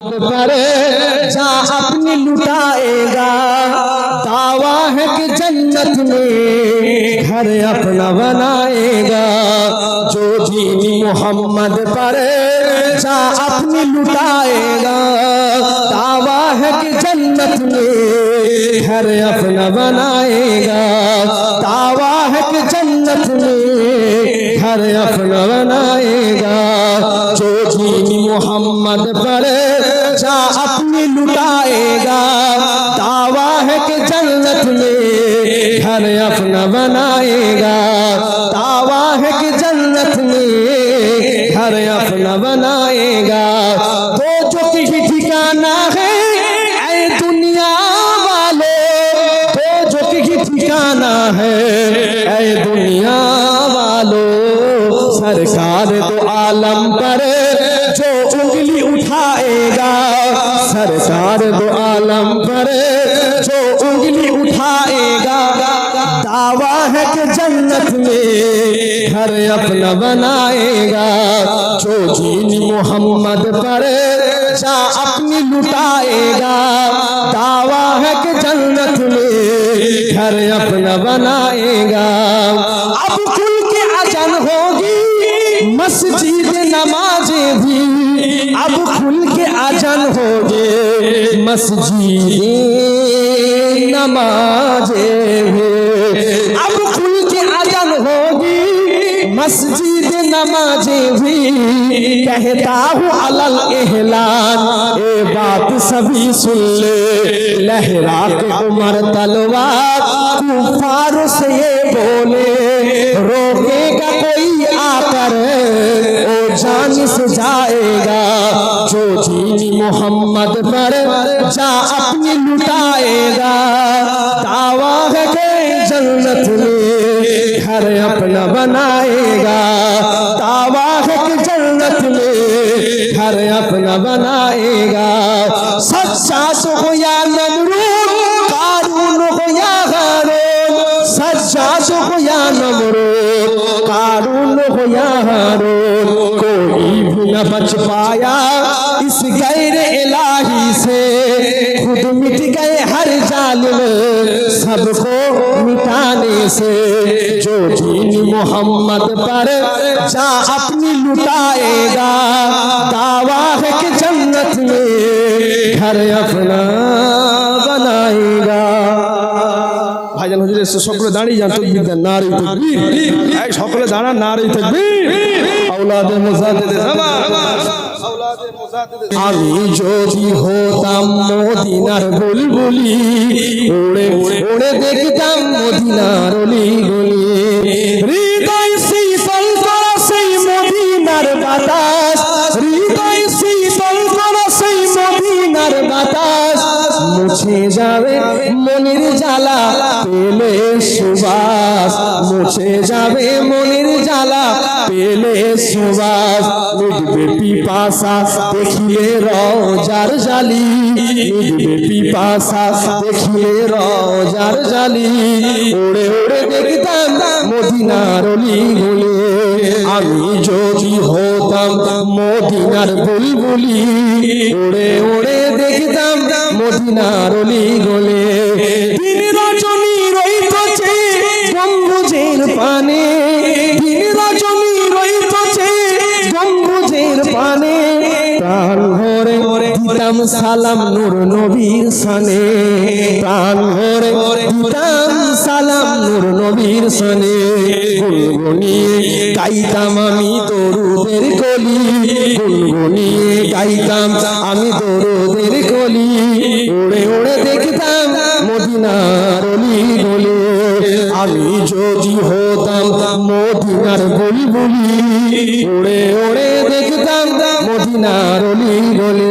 جہاں اپنی لٹائے گا دعویٰ ہے کہ جنت میں گھر اپنا بنائے گا جو دین محمد پر جہاں اپنی لٹائے گا دعویٰ ہے کہ جنت میں گھر اپنا بنائے گا دعویٰ ہے کہ جنت میں گھر اپنا بنائے گا جو دین محمد پر سزا اپنی لٹائے گا۔ دعویٰ ہے کہ جنت میں گھر اپنا بنائے گا۔ دعویٰ ہے کہ جنت میں گھر اپنا بنائے گا۔ تو جو کسی ٹھکانا ہے، اے دنیا والے تو جو کسی ٹھکانا ہے، اے دنیا والو، سرکار تو عالم پر سرکار دو عالم پر جو انگلی اٹھائے گا، دعویٰ ہے کہ جنت میں گھر اپنا بنائے گا۔ جو جین محمد پر جا اپنی لٹائے گا، دعویٰ ہے کہ جنت میں گھر اپنا بنائے گا۔ اب کل کے اجن ہوگی، مسجد نمازیں بھی۔ اب کھل کے آجان ہو گے مسجد نماز اب کھل کے آجان ہوگی مسجد نماز کہتا ہوں علال احلان اے بات سبھی سن لے۔ لہرا کے عمر تلوار کفار سے یہ بولے۔ रोकेगा कोई आकर ओ जान से जाएगा जो दीन मोहम्मद पर जा अपनी लुटाएगा दावा है कि जन्नत में घर अपना बनाएगा दावा है कि जन्नत में घर अपना बनाएगा सच्चा तो न बच पाया इस गैर इलाही से खुद मिट गए हर जालिम सबको मिटाने से जो दीन मोहम्मद पर जा अपनी लुटाएगा दावा है कि जन्नत में घर अपना बनाएगा ভাইজান হুজুর এসে সকলে দাঁড়িয়ে যান তকবীর দেন নারী তকবীর এই সকলে দাঁড়ান নারী তকবীর আওলাদে মুজাদ্দিদ আমি যদি হতাম মদিনার বুলবুলি উড়ে উড়ে দেখতাম মদিনার অলি গলি হৃদয় শীতল করা সেই মদিনার বাতাস হৃদয় শীতল করা সেই মদিনার বাতাস। মুছে যাবে মনের জ্বালা পেলে সুবাস। মুছে যাবে মনের পেলে সুবাস মিটবে পিপাসা, দেখিলে রজার জালি। মিটবে পিপাসা, দেখিলে রজার জালি। ওড়ে ওড়ে দেখতাম মদিনার অলি গলে আমি যদি হতাম মদিনার বুলবুলি, ওড়ে ওড়ে দেখতাম মদিনার অলি গলে সালাম নূর নবীর সনে। প্রাণ ভরে দিতাম সালাম নূর নবীর সনে। গুনগুনিয়ে গাইতাম আমি দরুদের কলি গুনগুনিয়ে গাইতাম আমি দরুদের কলি ওড়ে ওড়ে দেখতাম গলি আমি যদি হতাম মদিনার গলি ওড়ে ওড়ে দেখতাম মদিনার অলি গলি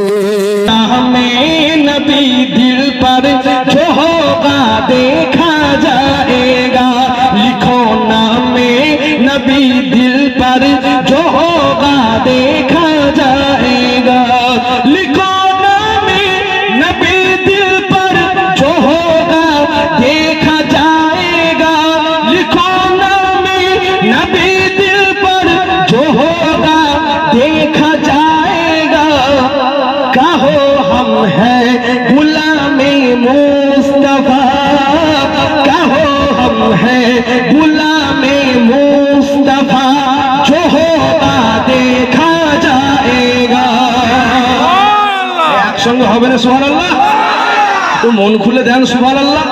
নবী দিল পর দেখা লিখো নামে নবী দিল পর একসঙ্গে সোহান আল্লাহ তো মন খুলে দেন সুবহানাল্লাহ।